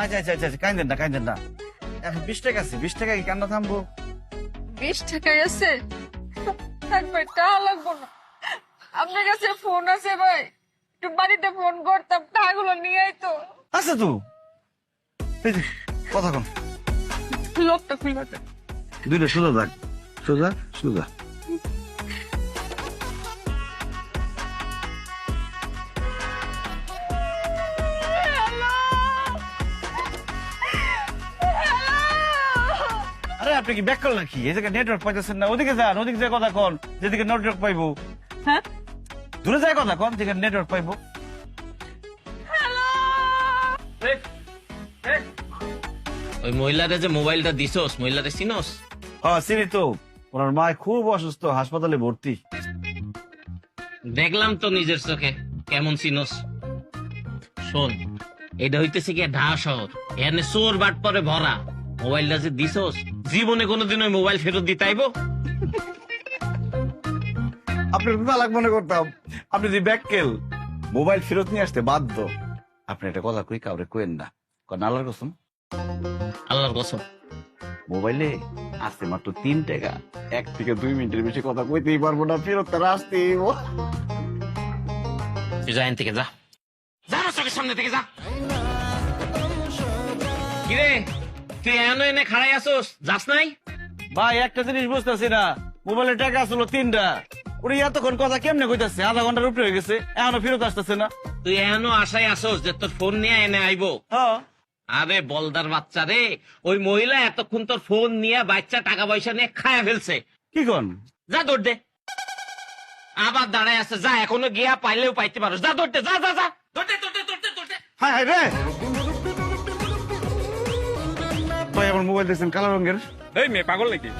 আচ্ছা আচ্ছা আচ্ছা আচ্ছা, কাইন্দেন না কাইন্দেন না। এখন বিশ টাকা আছে বিশ টাকা কি কান্না থামবো? বিশ টাকাই আছে? থাক ভাই টাকা লাগবো না। আপনার কাছে ফোন আছে ভাই। একটু বাড়িতে ফোন করতাম টাকাগুলো নিয়ে আইতো। আছে তো। এই যে, কথা কন। লোকটা খুলে দুইটা সোজা থাক সোজা সোজা। আরে আপনি কি ব্যাক নাকি? জায়গায় নেটওয়ার্ক পাইতেছেন না। ওদিকে যান ওদিকে যায় কথা কন যেদিকে নেটওয়ার্ক পাইবো। হ্যাঁ? দূরে যায় কথা কন যেখানে নেটওয়ার্ক পাইবো। ওই মহিলারে যে মোবাইলটা দিছস মহিলারে চিনস? হ্যাঁ চিনি তো। ওনার মা খুব অসুস্থ হাসপাতালে ভর্তি। দেখলাম তো নিজের চোখে কেমন চিনস। শোন এটা হইতেছে কি ঢাকা শহর। এখানে চোর বাট পরে ভরা। মোবাইলটা যে দিছস জীবনে কোনোদিন ওই মোবাইল ফেরত দিতে দিতাইব আপনার বিপালাক মনে করতাম? আপনি যদি ব্যাককেল মোবাইল ফেরত নিয়ে আসতে বাধ্য। আপনি একটা কথা কই কাউরে কোয়েন না। কারণ আল্লাহর কসম? আল্লাহর কসম? মোবাইলে আসতে মাত্র তিন টাকা। এক থেকে দুই মিনিটের বেশি কথা কইতেই পারব না ফেরত তারা। তুই যা থেকে যা। যা চোখের সামনে থেকে যা। কিরে? তুই এনে এনে খাড়াই আসোস যাস নাই? ভাই একটা জিনিস বুঝতেছি না। মোবাইলে টাকা আসলো তিনটা। উনি এতক্ষণ কথা কেমনে কইতাছে? আধা ঘণ্টার উপরে হয়ে গেছে এখনও ফেরত আসতেছে না। তুই এখনও আশায় আসোস যে তোর ফোন নিয়ে এনে আইবো। হ্যাঁ। আরে বলদার বাচ্চা রে ওই মহিলা এতক্ষণ তোর ফোন নিয়ে বাচ্চা টাকা পয়সা নিয়ে খায়া ফেলছে। কি কন? যা দৌড় দে। আবার দাঁড়ায় আছে যা এখনও গিয়া পাইলেও পাইতে পারো যা দৌড়তে যা যা যা। দৌড়তে দৌড়তে দৌড়তে দৌড়তে হায় হায় রে! ভাই আমার মোবাইল দেখছেন কালো রঙের এই মেয়ে পাগল নাকি